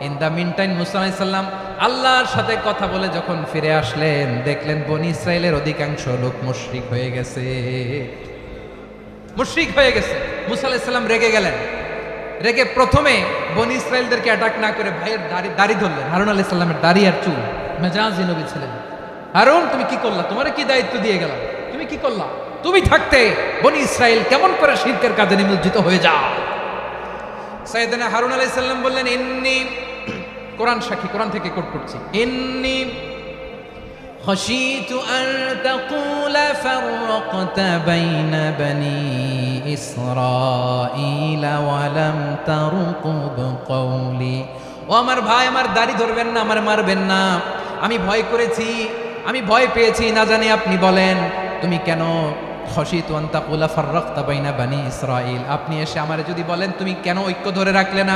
In the mean time আল্লাহর সাথে কথা বলে যখন ফিরে আসলেন, দেখলেন বনি ইসরায়েলের অধিকাংশ লোক মুশরিক হয়ে গেছে। মুশরিক হয়ে গেছে। মুসা আলাইসাল্লাম রেগে গেলেন। রেগে প্রথমে বনি ইসরায়েলদেরকে অ্যাটাক না করে ভাইয়ের দাড়ি দাড়ি ধরলেন। হারুন আলাইহিস সাল্লামের দাড়ি আর চুল। মেজাজি নবী ছিলেন। হারুন, তুমি কি করলা? তোমার কি দায়িত্ব দিয়ে গেলাম? তুমি কি করলা? তুমি থাকতে বনি ইসরায়েল কেমন করে শিরকের কাজে নিমজ্জিত হয়ে যাও? সাইয়েদনা হারুন আলাইহিস সাল্লাম বললেন, ইন্নি কোরআন সাক্ষী কোরআন থেকে কোট করছি ইন্নি خشيت أن تقول فرقت بين بني إسرائيل ولم ترقب قولي ও আমার ভাই আমার দাড়ি ধরবেন না আমার মারবেন না আমি ভয় করেছি আমি ভয় পেয়েছি না জানি আপনি বলেন তুমি কেন খসিত আন্তাকুলা ফাররাক্তা বাইনা বানি ইসরাইল আপনি এসে আমারে যদি বলেন তুমি কেন ঐক্য ধরে রাখলে না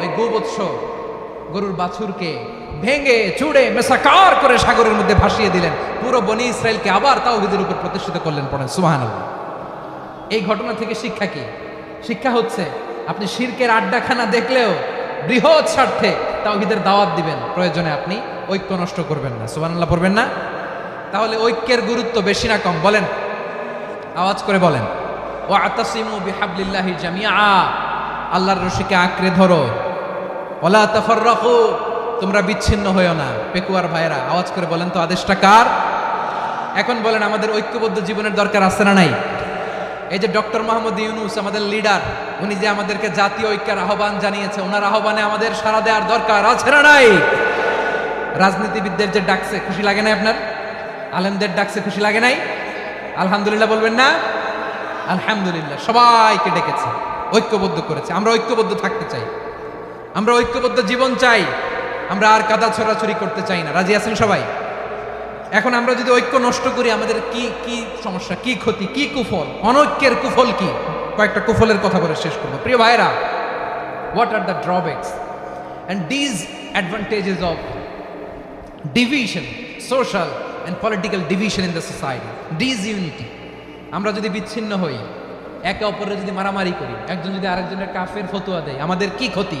ওই গোবৎস গরুর বাছুরকে ভেঙে, চুড়ে, মেসাকার করে সাগরের মধ্যে ভাসিয়ে দিলেন। পুরো বনি ইসরায়েলকে আবার তাওহিদের উপর প্রতিষ্ঠিত করলেন পড়েন সুহান এই ঘটনা থেকে শিক্ষা কি? শিক্ষা হচ্ছে, আপনি শিরকের আড্ডাখানা দেখলেও বৃহৎ স্বার্থে তাওহিদের দাওয়াত দিবেন। প্রয়োজনে আপনি ঐক্য নষ্ট করবেন না। সুবহানাল্লাহ পড়বেন না? তাহলে ঐক্যের গুরুত্ব বেশি না কম? বলেন। আওয়াজ করে বলেন। ও আতাসিমু বিহাবলিল্লাহি জামিয়া আল্লাহর রশিকে আঁকড়ে ধরো। ওলা তাফাররাকু, তোমরা বিচ্ছিন্ন হয়েও না। পেকুয়ার ভাইরা আওয়াজ করে বলেন তো, আদেশটা কার? এখন বলেন, আমাদের ঐক্যবদ্ধ জীবনের দরকার আছে না নাই? এই যে ডক্টর মোহাম্মদ ইউনুস, আমাদের লিডার, উনি যে আমাদেরকে জাতীয় ঐক্যের আহ্বান জানিয়েছে, ওনার আহ্বানে আমাদের সারা দেওয়ার দরকার আছে না নাই? রাজনীতিবিদদের যে ডাকছে, খুশি লাগে নাই আপনার? আলেমদের ডাকছে, খুশি লাগে নাই? আলহামদুলিল্লাহ বলবেন না? আলহামদুলিল্লাহ, সবাইকে ডেকেছে, ঐক্যবদ্ধ করেছে, আমরা ঐক্যবদ্ধ থাকতে চাই। আমরা ঐক্যবদ্ধ জীবন চাই। আমরা আর কাদা ছড়াছড়ি করতে চাই না। রাজি আছেন সবাই? এখন আমরা যদি ঐক্য নষ্ট করি, আমাদের কি কি সমস্যা, কি ক্ষতি, কি কুফল? অনৈক্যের কুফল কি? কয়েকটা কুফলের কথা বলে শেষ করব। প্রিয় ভাইরা what are the drawbacks and disadvantages of division social and political division in the society disunity আমরা যদি বিচ্ছিন্ন হই, একে অপরের যদি মারামারি করি, একজন যদি আরেকজনের কাফের ফতুয়া দেয়, আমাদের কি ক্ষতি?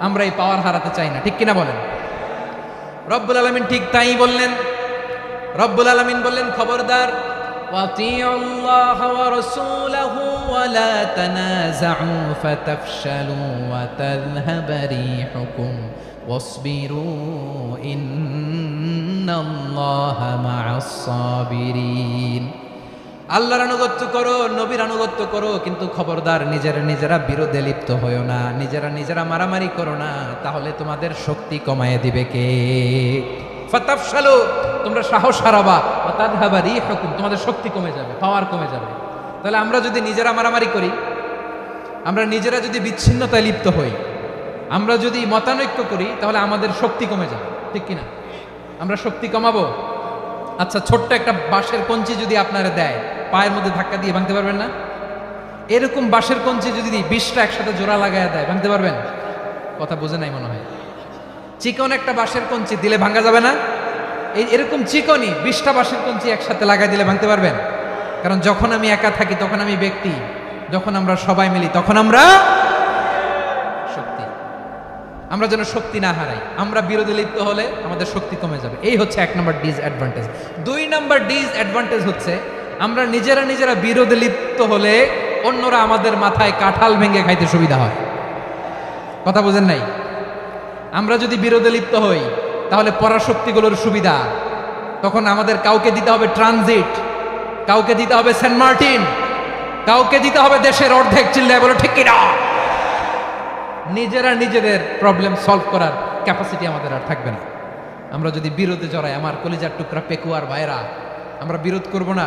আমরা এই পাওয়ার হারাতে চাই না, ঠিক কিনা বলেন? রব্বুল আলমিন ঠিক তাই বললেন। রব্বুল আলমিন বললেন, খবরদার ইন্নাল্লাহা আল্লাহর আনুগত্য করো, নবীর আনুগত্য করো, কিন্তু খবরদার নিজেরা নিজেরা বিরোধে লিপ্ত হয়েও না, নিজেরা নিজেরা মারামারি করো না, তাহলে তোমাদের শক্তি কমায় দিবে কে? ফাতাফশালু, তোমরা সাহস হারাবা তাদহাবা রিহুকুম, তোমাদের শক্তি কমে যাবে পাওয়ার কমে যাবে। তাহলে আমরা যদি নিজেরা মারামারি করি, আমরা নিজেরা যদি বিচ্ছিন্নতায় লিপ্ত হই, আমরা যদি মতানৈক্য করি, তাহলে আমাদের শক্তি কমে যাবে, ঠিক কিনা? আমরা শক্তি কমাবো? আচ্ছা ছোট্ট একটা বাঁশের কঞ্চি যদি আপনারা দেয় পায়ের মধ্যে ধাক্কা দিয়ে ভাঙতে পারবেন না? এরকম বাঁশের কঞ্চি যদি বিশটা একসাথে জোড়া লাগায় দেয়, ভাঙতে পারবেন? কথা বোঝে নাই মনে হয়। চিকন একটা বাঁশের কঞ্চি দিলে ভাঙা যাবে না। এই এরকম চিকনই বিশটা বাঁশের কঞ্চি একসাথে লাগাই দিলে ভাঙতে পারবেন? কারণ যখন আমি একা থাকি, তখন আমি ব্যক্তি। যখন আমরা সবাই মিলি, তখন আমরা শক্তি। আমরা যেন শক্তি না হারাই। আমরা বিরোধী লিপ্ত হলে আমাদের শক্তি কমে যাবে। এই হচ্ছে এক নম্বর ডিসঅ্যাডভান্টেজ দুই নম্বর ডিসঅ্যাডভান্টেজ হচ্ছে আমরা নিজেরা নিজেরা বিরোধে লিপ্ত হলে অন্যরা আমাদের মাথায় কাঁঠাল ভেঙে খাইতে সুবিধা হয়। কথা বোঝেন নাই? আমরা যদি বিরোধে লিপ্ত হই, তাহলে পরাশক্তিগুলোর সুবিধা। তখন আমাদের কাউকে দিতে হবে ট্রানজিট, কাউকে দিতে হবে সেন্ট মার্টিন, কাউকে দিতে হবে দেশের অর্ধেক চিল্লায় বলো, ঠিক কিনা? নিজেরা নিজেদের প্রবলেম সলভ করার ক্যাপাসিটি আমাদের আর থাকবে না। আমরা যদি বিরোধে জড়াই, আমার কলিজার টুকরা পেকুয়ার ভাইরা আমরা বিরোধ করব না।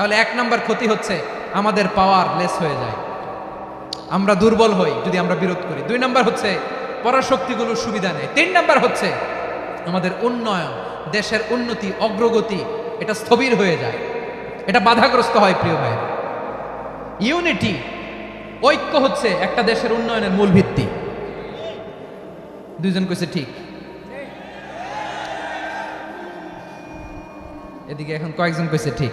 তাহলে এক নম্বর ক্ষতি হচ্ছে, আমাদের পাওয়ার লেস হয়ে যায়। আমরা দুর্বল হই যদি আমরা বিরোধ করি। দুই নম্বর হচ্ছে, পরাশক্তিগুলোর সুবিধা নেই। তিন নম্বর হচ্ছে, আমাদের উন্নয়ন, দেশের উন্নতি, অগ্রগতি, এটা স্থবির হয়ে যায়। এটা বাধাগ্রস্ত হয়, প্রিয় ভাই ইউনিটি ঐক্য হচ্ছে একটা দেশের উন্নয়নের মূল ভিত্তি। দুইজন কইছে ঠিক। এদিকে এখন কয়েকজন কইছে ঠিক।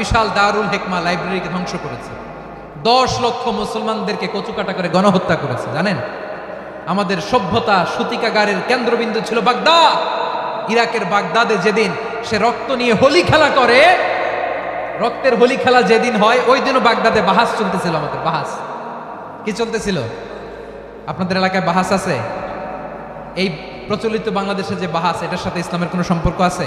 বিশাল দারুল হেকমা লাইব্রেরিকে ধ্বংস করেছে। দশ লক্ষ মুসলমানদেরকে কচুকাটা করে গণহত্যা করেছে, জানেন? আমাদের সভ্যতা সূতিকাগারের কেন্দ্রবিন্দু ছিল বাগদাদ। ইরাকের বাগদাদে যেদিন সে রক্ত নিয়ে হোলি খেলা করে, রক্তের হোলি খেলা যেদিন হয়, ওই দিনও বাগদাদে বাহাস চলতেছিল আমাদের, বাহাস। কি চলতেছিল? আপনাদের এলাকায় বাহাস আছে? এই প্রচলিত বাংলাদেশে যে বাহাস, এটার সাথে ইসলামের কোনো সম্পর্ক আছে?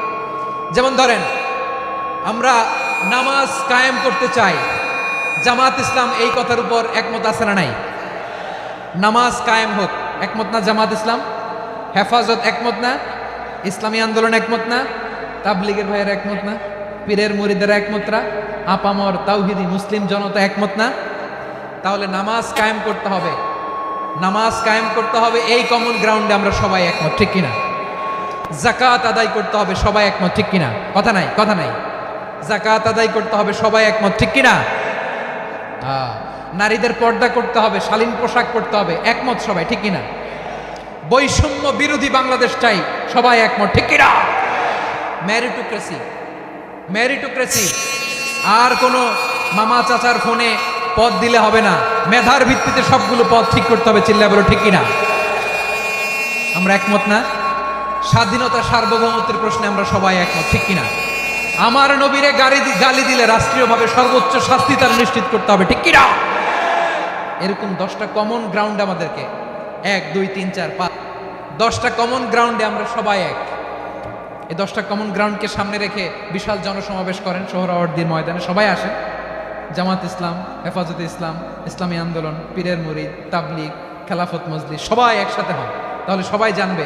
যেমন ধরেন, আমরা নামাজ কায়েম করতে চাই। জামাত ইসলাম এই কথার উপর একমত আছে না নাই? নামাজ কায়েম হোক, একমত না জামাত ইসলাম? হেফাজত একমত না? ইসলামী আন্দোলন একমত না? তাবলিগের ভাইয়ের একমত না? পীরের মুরিদের একমত না? আপামর তাওহিদি মুসলিম জনতা একমত না? তাহলে নামাজ কায়েম করতে হবে। নামাজ কায়েম করতে হবে, এই কমন গ্রাউন্ডে আমরা সবাই একমত, ঠিক কিনা? জাকাত আদায় করতে হবে, সবাই একমত, ঠিক কিনা? কথা নাই কথা নাই। জাকাত আদায় করতে হবে, সবাই একমত, ঠিক কিনা? নারীদের পর্দা করতে হবে, শালীন পোশাক করতে হবে, একমত সবাই, ঠিক কিনা? বৈষম্য বিরোধী বাংলাদেশ চাই, সবাই একমত, ঠিক কিনা? ম্যারিটোক্রেসি ম্যারিটোক্রেসি আর কোনো মামা চাচার ফোনে পদ দিলে হবে না। মেধার ভিত্তিতে সবগুলো পদ ঠিক করতে হবে চিল্লা বলো, ঠিক কিনা? আমরা একমত না? স্বাধীনতা সার্বভৌমত্বের প্রশ্নে আমরা সবাই একমত, ঠিক কিনা? আমার নবীরে গাড়ি গালি দিলে রাষ্ট্রীয়ভাবে সর্বোচ্চ শাস্তি তার নিশ্চিত করতে হবে, ঠিক কিনা? এরকম দশটা কমন গ্রাউন্ড আমাদেরকে, এক, দুই, তিন, চার, পাঁচ, দশটা কমন গ্রাউন্ডে আমরা সবাই এক। এই দশটা কমন গ্রাউন্ডকে সামনে রেখে বিশাল জনসমাবেশ করেন সোহরাওয়ার্দির ময়দানে, সবাই আসেন। জামাত ইসলাম, হেফাজতে ইসলাম, ইসলামী আন্দোলন, পীরের মুরিদ, তাবলিগ, খেলাফত মজলিস, সবাই একসাথে হয় তাহলে সবাই জানবে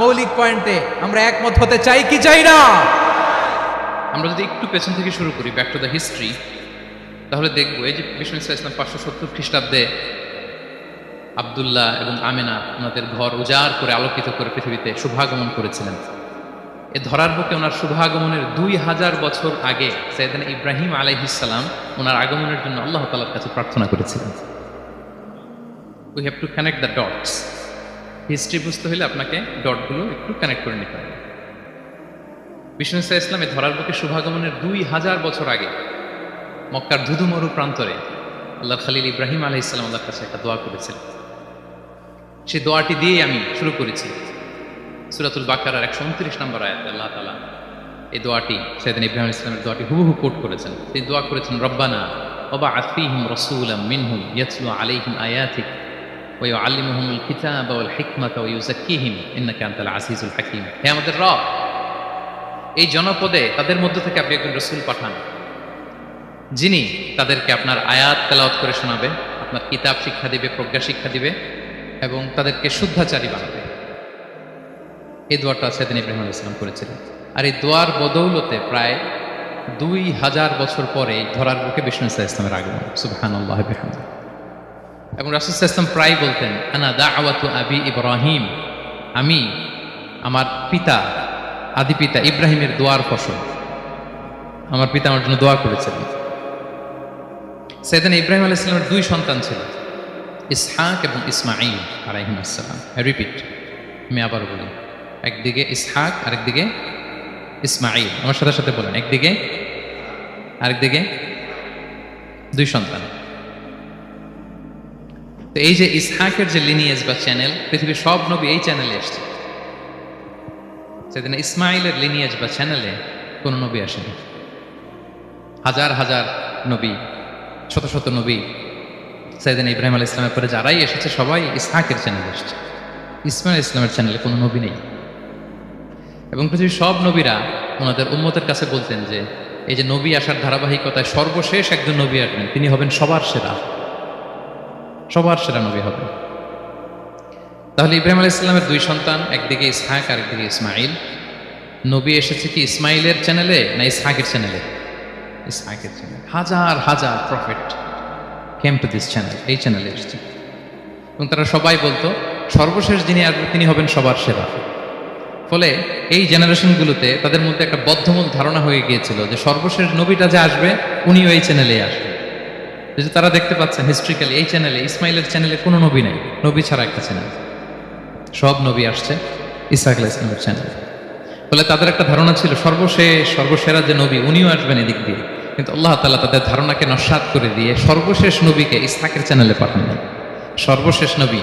মৌলিক পয়েন্টে আমরা একমত হতে চাই কি চাই না? আমরা যদি একটু পেছন থেকে শুরু করি ব্যাক টু দ্য হিস্ট্রি তাহলে দেখব এই যে বিষ্ণু ইসলাম ইসলাম পাঁচশো সত্তর খ্রিস্টাব্দে আবদুল্লাহ এবং আমেনা ওনাদের ঘর উজাড় করে আলোকিত করে পৃথিবীতে শুভাগমন করেছিলেন। এ ধরার বুকে ওনার শুভাগমনের দুই হাজার বছর আগে সৈয়দান ইব্রাহিম আলাইহিসাল্লাম ওনার আগমনের জন্য আল্লাহ তালার কাছে প্রার্থনা করেছিলেন। We have to connect the dots history বুঝতে হলে আপনাকে ডটগুলো একটু কানেক্ট করে নিতে হবে। বিষ্ণু ইসা ইসলামে ধরার বুকে শুভাগমনের দুই হাজার বছর আগে মক্কার ধুধুমরু প্রান্তরে আল্লাহ খালিল ইব্রাহিম আলহ ইসলাম আল্লাহর কাছে একটা দোয়া করেছিলেন। সেই দোয়াটি দিয়েই আমি শুরু করেছি। সুরাতুল বাকারার একশো উনত্রিশ নম্বর আয়াত আল্লাহ তালা এই দোয়াটি সেদিন ইব্রাহিম ইসলামের দোয়াটি হুবহু কোট করেছেন। তিনি দোয়া করেছেন, রব্বানা ওবা আফিহিম রসুলাম মিনহুম ইয়াতলু আলাইহিম আয়াতিক ওই আলিমহমুল কিতাব ওল হিকমাত ইউজাক্কিহিম ইন্নাকা আনতাল আজিজুল হাকিম হে আমাদের রব, এই জনপদে তাদের মধ্যে থেকে আপনি একজন রসুল পাঠান, যিনি তাদেরকে আপনার আয়াত তেলাওয়াত করে শোনাবে, আপনার কিতাব শিক্ষা দিবে, প্রজ্ঞা শিক্ষা দিবে, এবং তাদেরকে শুদ্ধাচারী বানাবে। এই দোয়াটা সেদিন ইব্রাহিম আল ইসলাম করেছিলেন। আর এই দোয়ার বদৌলতে প্রায় দুই হাজার বছর পরে ধরার বুকে বিষ্ণু ইসলামের আগমন। সুবহান আল্লাহ এবং রাসুল ইসলাম প্রায় বলতেন, আনা দাওয়াতু আবি ইব্রাহিম। আমি আমার পিতা, আদি পিতা ইব্রাহিমের দোয়ার ফসল। আমার পিতা আমার জন্য দোয়া করেছিলেন সেদিন ইব্রাহিম আলাইহিস সালামের দুই সন্তান ছিল, ইসহাক এবং ইসমাইল আলাইহিম আসসালাম। রিপিট আমি আবার বলি, একদিকে ইসহাক, আরেকদিকে ইসমাইল আমার সাথে সাথে বলেন, একদিকে, আরেকদিকে দুই সন্তান। তো এই যে ইসহাকের যে লিনিয়েজ বা চ্যানেল পৃথিবীর সব নবী এই চ্যানেলে এসছে। সেদিন ইসমাইলের লিনিয়েজ বা চ্যানেলে কোনো নবী আসেনি। হাজার হাজার নবী, শত শত নবী সাইদিন ইব্রাহিম আল ইসলামের পরে যারাই এসেছে, সবাই ইসহাকের চ্যানেলে এসেছে। ইসমাইল ইসলামের চ্যানেলে কোনো নবী নেই। এবং পৃথিবীর সব নবীরা ওনাদের উম্মতের কাছে বলতেন যে, এই যে নবী আসার ধারাবাহিকতায় সর্বশেষ একজন নবী আসবেন, তিনি হবেন সবার সেরা। সবার সেরা নবী হবে। তাহলে ইব্রাহিম আলাইহিস সালামের দুই সন্তান, একদিকে ইসহাক আর একদিকে ইসমাইল নবী এসেছে কি ইসমাইলের চ্যানেলে না ইসহাকের চ্যানেলে ইসহাকের চ্যানেল হাজার হাজার profit came to this channel এই চ্যানেলে এসেছে। এবং তারা সবাই বলতো, সর্বশেষ যিনি আসবেন তিনি হবেন সবার সেরা। ফলে এই জেনারেশনগুলোতে তাদের মধ্যে একটা বদ্ধমূল ধারণা হয়ে গিয়েছিল যে সর্বশেষ নবীটা যে আসবে, উনিও এই চ্যানেলে আসবে যে তারা দেখতে পাচ্ছেন হিস্ট্রিক্যালি এই চ্যানেলে ইসমাইলের চ্যানেলে কোনো নবী নাই। নবী ছাড়া একটা চ্যানেল সব নবী আসছে ইসাক আলাহ ইসলামের চ্যানেলে ফলে তাদের একটা ধারণা ছিল, সর্বশেষ, সর্বসেরা যে নবী, উনিও আসবেন এদিক দিয়ে। কিন্তু আল্লাহ তালা তাদের ধারণাকে নস্বাত করে দিয়ে সর্বশেষ নবীকে ইসহাকের চ্যানেলে পাঠালেন। সর্বশেষ নবী,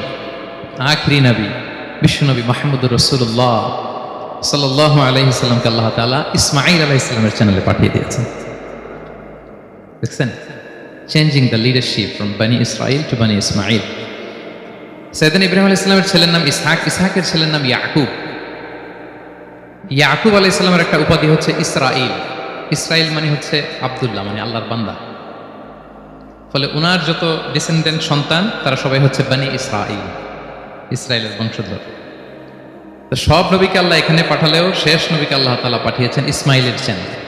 আখরি নবী বিশ্বনবী মাহমুদুর রসুল্লাহ সাল্লাহ আলহিসাল্লামকে আল্লাহ তালা ইসমাইল আলাহ ইসলামের চ্যানেলে পাঠিয়ে দিয়েছেন। দেখছেন? Changing the leadership from Bani Israel to Bani Ismail সৈয়দিন ইব্রাহিম আলাহ ইসলামের ছেলের নাম ইসহাক, ইসহাকের ছেলের নাম ইয়াকুব। ইয়াকুব আলাহ ইসলামের একটা উপাধি হচ্ছে ইসরাইল ইসরাইল মানে হচ্ছে আবদুল্লাহ মানে আল্লাহর বান্দা। ফলে উনার যত ডিসেন্ডেন্ট সন্তান, তারা সবাই হচ্ছে বানি ইসরাইল ইসরায়েলের বংশধর। তো সব নবীকে আল্লাহ এখানে পাঠালেও শেষ নবীকে আল্লাহ তালা পাঠিয়েছেন ইসমাইলের চ্যানেল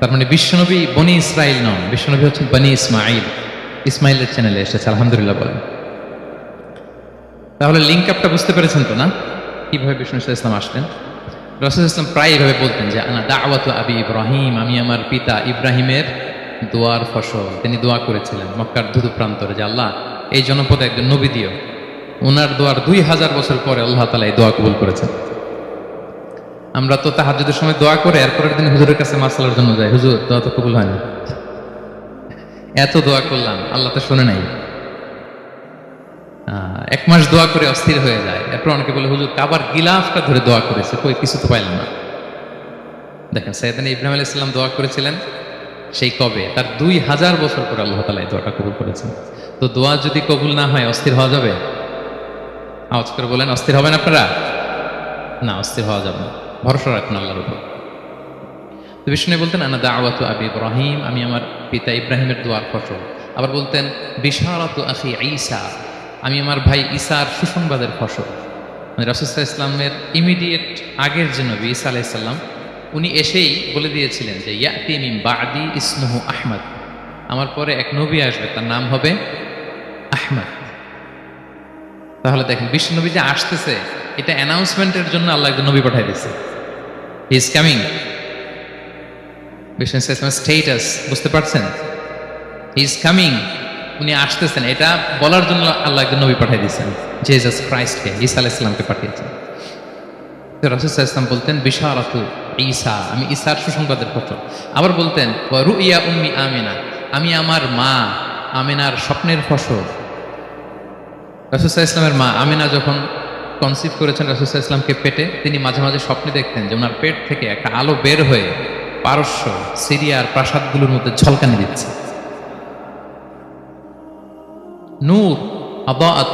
তার মানে বিশ্বনবী বনি ইসরাইল নন, বিশ্বনবী হচ্ছেন বনি ইসমাইল ইসমাইলের চ্যানেলে এসেছে, আলহামদুলিল্লাহ বলেন। তাহলে লিঙ্ক আপটা বুঝতে পেরেছেন তো না? কীভাবে বিষ্ণু ইসলাম আসলেন? রসুল ইসলাম প্রায় এইভাবে বলতেন যে, আনা দাওয়াত আবি ইব্রাহিম, আমি আমার পিতা ইব্রাহিমের দোয়ার ফসল। তিনি দোয়া করেছিলেন মক্কার ধুধু প্রান্তরে, যে আল্লাহ, এই জনপদে একজন নবী দিও। ওনার দোয়ার দুই হাজার বছর পরে আল্লাহ তালা এই দোয়া কবুল করেছেন। আমরা তো তাহাজুদের সময় দোয়া করে এরপরের দিন হুজুরের কাছে মাসালার জন্য যাই। হুজুর, দোয়া তো কবুল হয় না। এত দোয়া করলাম, আল্লাহ তো শুনে নাই। এক মাস দোয়া করে অস্থির হয়ে যায়। এরপর অনেকে বলে, হুজুর, কাবার গিলাফটা ধরে দোয়া করেছে, কই, কিছু তো পাইলাম না। দেখেন সৈয়দান ইব্রাহিম আলাইহিস সালাম দোয়া করেছিলেন, সেই কবে। তার দুই হাজার বছর পরে আল্লাহ তালা এই দোয়াটা কবুল করেছেন। তো দোয়া যদি কবুল না হয়, অস্থির হওয়া যাবে? আওয়াজ করে বলেন, অস্থির হবেন আপনারা? না, অস্থির হওয়া যাবে না। ভরসা রাখুন আল্লাহর উপর। তো বিষ্ণু বলতেন, আনা দাওয়াত আবি ইব্রাহিম আমি আমার পিতা ইব্রাহিমের দোয়ার ফসল। আবার বলতেন, বিশারত আখি ঈসা আমি আমার ভাই ঈসার সুসংবাদের ফসল। মানে রাসুসাহ ইসলামের ইমিডিয়েট আগের যে নবী ঈসা আলাইসাল্লাম উনি এসেই বলে দিয়েছিলেন যে, ইয়াতি মিম বাদি ইসমুহু আহমদ আমার পরে এক নবী আসবে, তার নাম হবে আহমদ। তাহলে দেখেন বিশ্ব নবী যে আসতেছে, এটা অ্যানাউন্সমেন্টের জন্য আল্লাহ একজন নবী পাঠাই দিচ্ছে হি ইজ কামিং বিশ্ব ইসলামের স্টেটাস বুঝতে পারছেন? হি ইজ কামিং উনি আসতেছেন। এটা বলার জন্য আল্লাহ একজন নবী পাঠিয়ে দিয়েছেন। জেজাস ক্রাইস্টকে ঈসা আলাহ ইসলামকে পাঠিয়েছেন। তো রাসুসাহ ইসলাম বলতেন, বিশারাতু ঈসা। আমি ঈসার সুসংবাদের ফটো আবার বলতেন রুইয়া উম্মি আমিনা। আমি আমার মা, আমিনার স্বপ্নের ফসল। রাসুসাহ ইসলামের মা আমিনা যখন কনসিভ করেছেন রাসুসাহ ইসলামকে পেটে, তিনি মাঝে মাঝে স্বপ্নে দেখতেন যে ওনার পেট থেকে একটা আলো বের হয়ে পারস্য সিরিয়ার প্রাসাদগুলোর মধ্যে ঝলকানি দিচ্ছে। নূর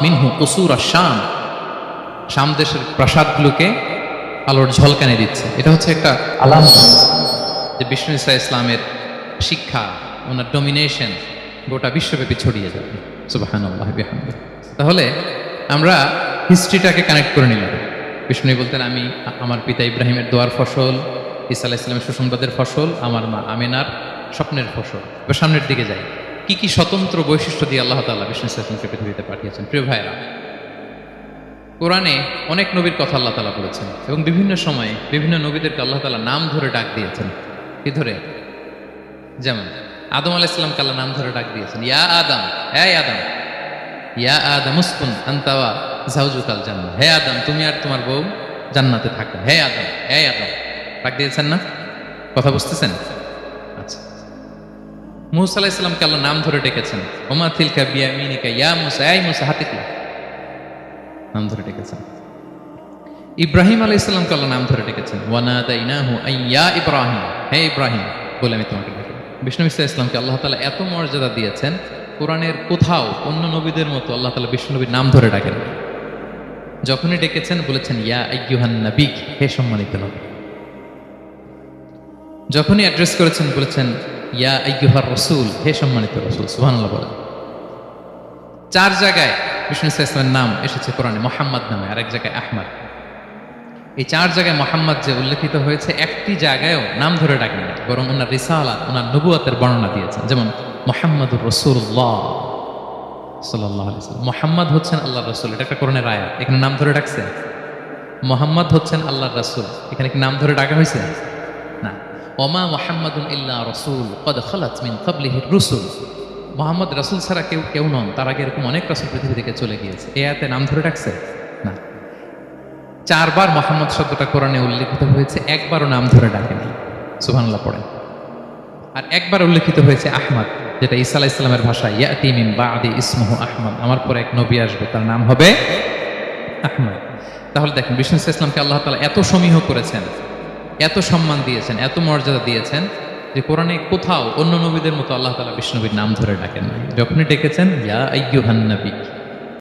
মিনহু কসুর শাম শাম দেশের প্রাসাদগুলোকে আলোর ঝলকানি দিচ্ছে। এটা হচ্ছে একটা আলাম। যে বিষ্ণু ইসা ইসলামের শিক্ষা, ওনার ডমিনেশন গোটা বিশ্বব্যাপী ছড়িয়ে যাবে। তাহলে আমরা হিস্ট্রিটাকে কানেক্ট করে নিলাম বিষ্ণু বলতেন, আমি আমার পিতা ইব্রাহিমের দোয়ার ফসল ইসা আলাহ ইসলামের সুসংবাদের ফসল, আমার মা আমিনার স্বপ্নের ফসল। এবার সামনের দিকে যাই। কি কি স্বতন্ত্র বৈশিষ্ট্য দিয়ে আল্লাহ তাআলা বিষ্ণু ইসা ইসলামকে পৃথিবীতে পাঠিয়েছেন? প্রিয় ভাইরা কোরআনে অনেক নবীর কথা আল্লাহ তালা বলেছেন এবং বিভিন্ন সময়ে বিভিন্ন নবীদেরকে আল্লাহ তালা নাম ধরে ডাক দিয়েছেন। কি ধরে? যেমন, আদম আলাহ ইসলামকে আল্লাহ নাম ধরে ডাক দিয়েছেন। ইয়া আদম হ্যাঁ আদম ইয়া আদম মুসকুন আন্তাওয়া জাউজুকাল জান্নাত হে আদম, তুমি আর তোমার বউ জান্নাতে থাকো। হে আদম হে আদম। ডাক দিয়েছেন না? কথা বুঝতেছেন? আচ্ছা। মুসা আলাহ ইসলামকে আল্লাহ নাম ধরে ডেকেছেন? ওমা থিলকা বিয়া মিনিকা ইয়া মুসা, এই মুসা, হাতে কি? নাম ধরে ডেকেছেন। ইব্রাহিম আলাই ইসলামকে আল্লাহ নাম ধরে ডেকেছেন? ওয়ানাদাইনাহু আইয়া ইব্রাহিম। হে ইব্রাহিম, বলে আমি তোমাকে বিষ্ণু ইসা ইসলামকে আল্লাহ তালা এত মর্যাদা দিয়েছেন কোরআনের কোথাও অন্য নবীদের মতো আল্লাহ তালা বিষ্ণু নবীর নাম ধরে ডাকেন। যখনই ডেকেছেন বলেছেন, ইয়া আইয়ুহান নাবিক হে সম্মানিত নবী। যখনই অ্যাড্রেস করেছেন, বলেছেন, ইয়া আইয়ুহার রসুল, হে সম্মানিত রসুল, সুবহানাল্লাহ বলেন। চার জায়গায় বিষ্ণু ইসা ইসলামের নাম এসেছে কোরআনে, মোহাম্মদ নামে আর এক জায়গায় আহমদ। এই চার জায়গায় মোহাম্মদ যে উল্লেখিত হয়েছে, একটি জায়গায়ও নাম ধরে ডাকেন বরং ওনার রিসালাত, ওনার নবুয়াতের বর্ণনা দিয়েছেন। যেমন মোহাম্মদুর রসুল্লাহ সাল্লাহ মোহাম্মদ হচ্ছেন আল্লাহ রসুল, এটা একটা কোরআনের আয়াত। এখানে নাম ধরে ডাকছে? মোহাম্মদ হচ্ছেন আল্লাহ রসুল। এখানে কি নাম ধরে ডাকা হয়েছে? না। ওমা মোহাম্মদুন ইল্লা রসুল, কদ খালাত মিন কাবলিহির রসুল। মোহাম্মদ রসুল ছাড়া কেউ কেউ নন। তার আগে এরকম অনেক রসুল পৃথিবী থেকে চলে গিয়েছে। এ আয়াতে নাম ধরে ডাকছে? না। চারবার মোহাম্মদ শব্দটা কোরআনে উল্লেখিত হয়েছে, একবারও নাম ধরে ডাকেনি। সুবহানাল্লাহ পড়ে আর একবার উল্লেখিত হয়েছে আহমদ। যেটা ইসা আলাহ ইসলামের ভাষায়, ইয়াতি বা বাদি ইসমুহু আহমদ। আমার পরে এক নবী আসবে, তার নাম হবে আহমদ। তাহলে দেখেন, বিষ্ণু ইসলামকে আল্লাহ তালা এত সমীহ করেছেন, এত সম্মান দিয়েছেন, এত মর্যাদা দিয়েছেন, যে কোরআনে কোথাও অন্য নবীদের মতো আল্লাহ তালা বিষ্ণবীর নাম ধরে ডাকেন নাই। যখনই ডেকেছেন, ইয়া আইয়ুহান নবী।